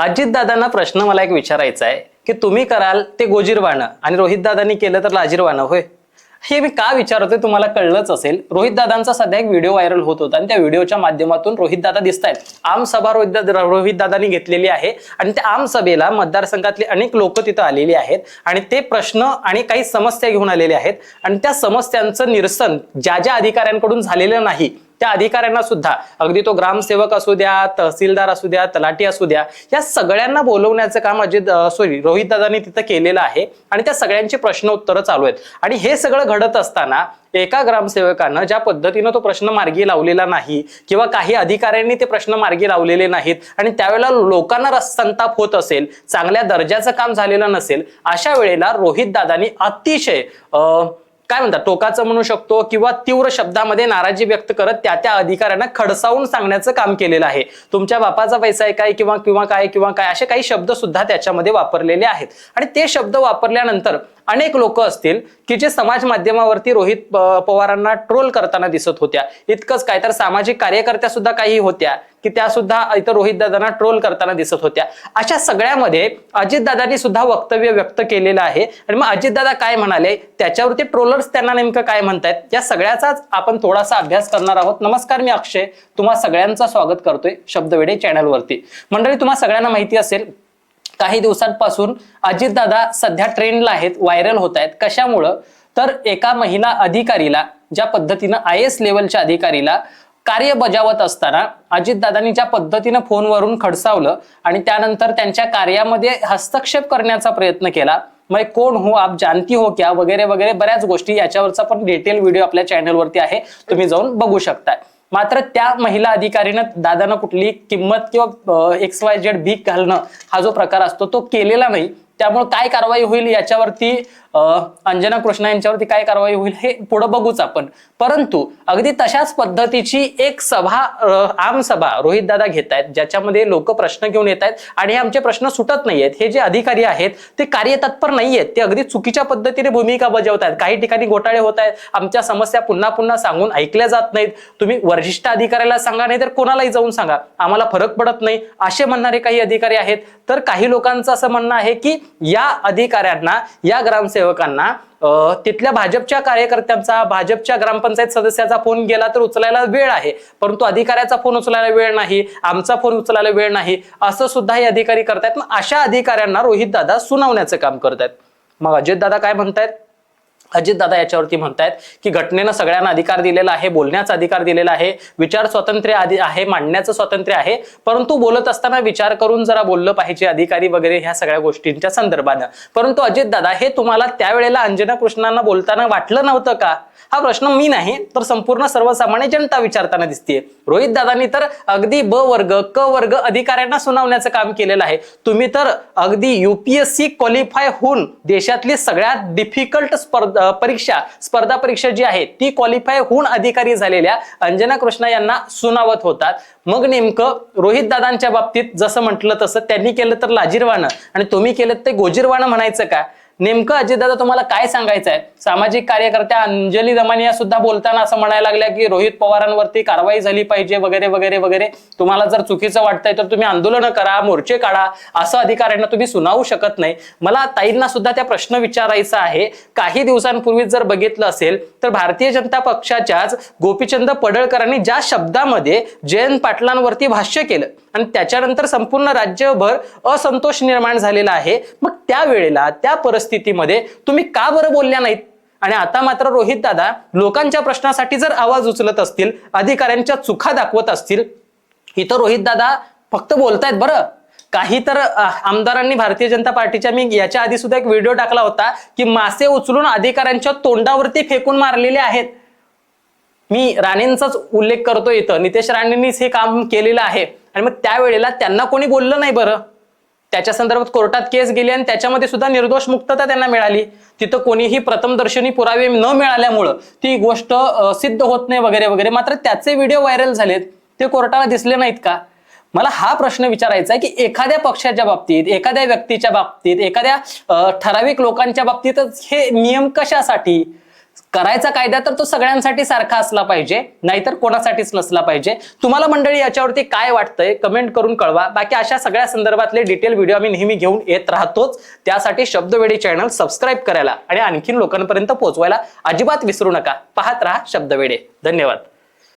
अजितदादांना प्रश्न मला एक विचारायचा आहे की तुम्ही कराल ते गोजीरवाणं आणि रोहितदादांनी केलं तर लाजीरवाणं होय? हे मी का विचारतोय तुम्हाला कळलंच असेल. रोहितदादांचा सध्या एक व्हिडिओ व्हायरल होत होता आणि त्या व्हिडिओच्या माध्यमातून रोहितदादा दिसत आहेत आम सभा रोहित रोहितदादांनी घेतलेली आहे आणि त्या आम सभेला अनेक लोक तिथं आलेली आहेत आणि ते प्रश्न आणि काही समस्या घेऊन आलेले आहेत. आणि त्या समस्यांचं निरसन ज्या ज्या अधिकाऱ्यांकडून झालेलं नाही त्या अधिकाऱ्यांना सुद्धा अगदी तो ग्रामसेवक असू द्या तहसीलदार असू द्या तलाठी असू द्या या सगळ्यांना बोलवण्याचं काम अजित सॉरी रोहित दादांनी तिथं केलेलं आहे आणि त्या सगळ्यांची प्रश्न उत्तरं चालू आहेत. आणि हे सगळं घडत असताना एका ग्रामसेवकानं ज्या पद्धतीनं तो प्रश्न मार्गी लावलेला नाही किंवा काही अधिकाऱ्यांनी ते प्रश्न मार्गी लावलेले नाहीत आणि त्यावेळेला लोकांना संताप होत असेल चांगल्या दर्जाचं काम झालेलं नसेल अशा वेळेला रोहित दादांनी अतिशय अं, काय म्हणतात टोकाचं म्हणू शकतो किंवा तीव्र शब्दामध्ये नाराजी व्यक्त करत त्या त्या अधिकाऱ्यांना खडसावून सांगण्याचं काम केलेलं आहे. तुमच्या बापाचा पैसा आहे काय किंवा किंवा काय किंवा काय असे काही शब्द सुद्धा त्याच्यामध्ये वापरलेले आहेत. आणि ते शब्द वापरल्यानंतर अनेक लोक असतील की जे समाज माध्यमावरती रोहित पवारांना ट्रोल करताना दिसत होत्या. इतकंच काय तर सामाजिक कार्यकर्त्या सुद्धा काही होत्या. की त्या सुद्धा इथं रोहित दादांना ट्रोल करताना दिसत होत्या. अशा सगळ्यामध्ये अजितदादांनी सुद्धा वक्तव्य व्यक्त केलेलं आहे. आणि मग अजितदादा काय म्हणाले? त्याच्यावरती ट्रोलर्स त्यांना नेमकं काय म्हणतायत? या सगळ्याचाच आपण थोडासा अभ्यास करणार आहोत. नमस्कार मी अक्षय. तुम्हा सगळ्यांचं स्वागत करतोय शब्दवेडे चॅनलवरती. मंडळी तुम्हा सगळ्यांना माहिती असेल काही दिवसांपासून अजितदादा सध्या ट्रेंडला आहेत व्हायरल होत आहेत. कशामुळं? तर एका महिला अधिकारीला ज्या पद्धतीनं आय एस लेवलच्या अधिकारीला कार्य बजावत असताना अजितदादांनी ज्या पद्धतीनं फोनवरून खडसावलं आणि त्यानंतर त्यांच्या कार्यामध्ये हस्तक्षेप करण्याचा प्रयत्न केला मग कोण हो आप जानती हो क्या वगैरे वगैरे बऱ्याच गोष्टी याच्यावरचा पण डिटेल व्हिडिओ आपल्या चॅनलवरती आहे तुम्ही जाऊन बघू शकताय. मात्र त्या महिला अधिकारीनं दादानं कुठली किंमत किंवा एक्स वाय जेड भीक घालणं हा जो प्रकार असतो तो केलेला नाही. त्यामुळे काय कारवाई होईल याच्यावरती अंजना कृष्णा यांच्यावरती काय कारवाई होईल हे पुढे बघूच आपण. परंतु अगदी तशाच पद्धतीची एक सभा आमसभा आम सभा रोहित दादा घेत आहेत ज्याच्यामध्ये लोक प्रश्न घेऊन येत आहेत आणि हे आमचे प्रश्न सुटत नाही आहेत. हे जे अधिकारी आहेत ते कार्यतत्पर आहेत. ते अगदी चुकीच्या पद्धतीने भूमिका बजावत आहेत. काही ठिकाणी घोटाळे होत आहेत. आमच्या समस्या पुन्हा पुन्हा सांगून ऐकल्या जात नाहीत. तुम्ही वरिष्ठ अधिकाऱ्याला सांगा नाही तर कोणालाही जाऊन सांगा. आम्हाला फरक पडत नाही. असे म्हणणारे काही अधिकारी आहेत. तर काही लोकांचं असं म्हणणं आहे की या अधिकाऱ्यांना या ग्रामसेवकांना तिथल्या भाजपच्या कार्यकर्त्यांचा भाजपच्या ग्रामपंचायत सदस्याचा फोन गेला तर उचलायला वेळ आहे. परंतु अधिकाऱ्याचा फोन उचलायला वेळ नाही आमचा फोन उचलायला वेळ नाही असं सुद्धा हे अधिकारी करतायत. मग अशा अधिकाऱ्यांना रोहित दादा सुनावण्याचं काम करतायत. मग अजित दादा काय म्हणतायत? अजितदादा याच्यावरती म्हणतायत की घटनेनं सगळ्यांना अधिकार दिलेला आहे बोलण्याचा अधिकार दिलेला आहे विचार स्वातंत्र्य आधी आहे मांडण्याचं स्वातंत्र्य आहे परंतु बोलत असताना विचार करून जरा बोललं पाहिजे अधिकारी वगैरे ह्या सगळ्या गोष्टींच्या संदर्भानं. परंतु अजितदादा हे तुम्हाला त्यावेळेला अंजना कृष्णांना बोलताना वाटलं नव्हतं का? हा प्रश्न मी नाही तर संपूर्ण सर्वसामान्य जनता विचारताना दिसतेय. रोहित दादांनी तर अगदी ब वर्ग क वर्ग अधिकाऱ्यांना सुनावण्याचं काम केलेलं आहे. तुम्ही तर अगदी युपीएससी क्वालिफाय होऊन देशातली सगळ्यात डिफिकल्ट स्पर्धा परीक्षा स्पर्धा परीक्षा जी आहे ती क्वालिफाय होऊन अधिकारी झालेल्या अंजना कृष्णा यांना सुनावत होतात. मग नेमकं रोहित दादांच्या बाबतीत जसं म्हटलं तसं त्यांनी केलं तर लाजीरवाणं. आणि तुम्ही केलं ते गोजीरवाणं म्हणायचं का? नेमकं अजितदादा तुम्हाला काय सांगायचं आहे सामाजिक कार्यकर्त्या अंजली दमानिया सुद्धा बोलताना असं म्हणायला लागल्या की रोहित पवारांवरती कारवाई झाली पाहिजे वगैरे वगैरे वगैरे. तुम्हाला जर चुकीचं वाटतंय तर तुम्ही आंदोलन करा मोर्चे काढा असं अधिकाऱ्यांना तुम्ही सुनावू शकत नाही. मला ताईंना सुद्धा त्या प्रश्न विचारायचा आहे. काही दिवसांपूर्वी जर बघितलं असेल तर भारतीय जनता पक्षाच्याच गोपीचंद पडळकरांनी ज्या शब्दामध्ये जयंत पाटलांवरती भाष्य केलं आणि त्याच्यानंतर संपूर्ण राज्यभर असंतोष निर्माण झालेला आहे मग त्यावेळेला त्या परिस्थिती परिस्थितीमध्ये तुम्ही का बरं बोलल्या नाहीत? आणि आता मात्र रोहित दादा लोकांच्या प्रश्नासाठी जर आवाज उचलत असतील अधिकाऱ्यांच्या चुका दाखवत असतील इथं रोहित दादा फक्त बोलतायत बरं. काही तर आमदारांनी भारतीय जनता पार्टीच्या मी याच्या आधी सुद्धा एक व्हिडिओ टाकला होता की मासे उचलून अधिकाऱ्यांच्या तोंडावरती फेकून मारलेले आहेत. मी राणेंचाच उल्लेख करतो इथं. नितेश राणेंनीच हे काम केलेलं आहे. आणि मग त्यावेळेला त्यांना कोणी बोललं नाही बरं? त्याच्या संदर्भात कोर्टात केस गेली आणि त्याच्यामध्ये सुद्धा निर्दोष मुक्तता त्यांना मिळाली. तिथं कोणीही प्रथमदर्शनी पुरावे न मिळाल्यामुळं ती गोष्ट सिद्ध होत नाही वगैरे वगैरे. मात्र त्याचे व्हिडिओ व्हायरल झालेत. ते कोर्टाला दिसले नाहीत का? मला हा प्रश्न विचारायचा आहे की एखाद्या पक्षाच्या बाबतीत एखाद्या व्यक्तीच्या बाबतीत एखाद्या ठराविक लोकांच्या बाबतीतच हे नियम कशासाठी? करायचा कायदा तर तो सगळ्यांसाठी सारखा असला पाहिजे नाहीतर कोणासाठीच नसला पाहिजे. तुम्हाला मंडळी याच्यावरती काय वाटतंय कमेंट करून कळवा. बाकी अशा सगळ्या संदर्भातले डिटेल व्हिडिओ आम्ही नेहमी घेऊन येत राहतोच. त्यासाठी शब्दवेडी चॅनल सबस्क्राईब करायला आणि आणखीन लोकांपर्यंत पोहोचवायला अजिबात विसरू नका. पाहत राहा शब्दवेडे. धन्यवाद.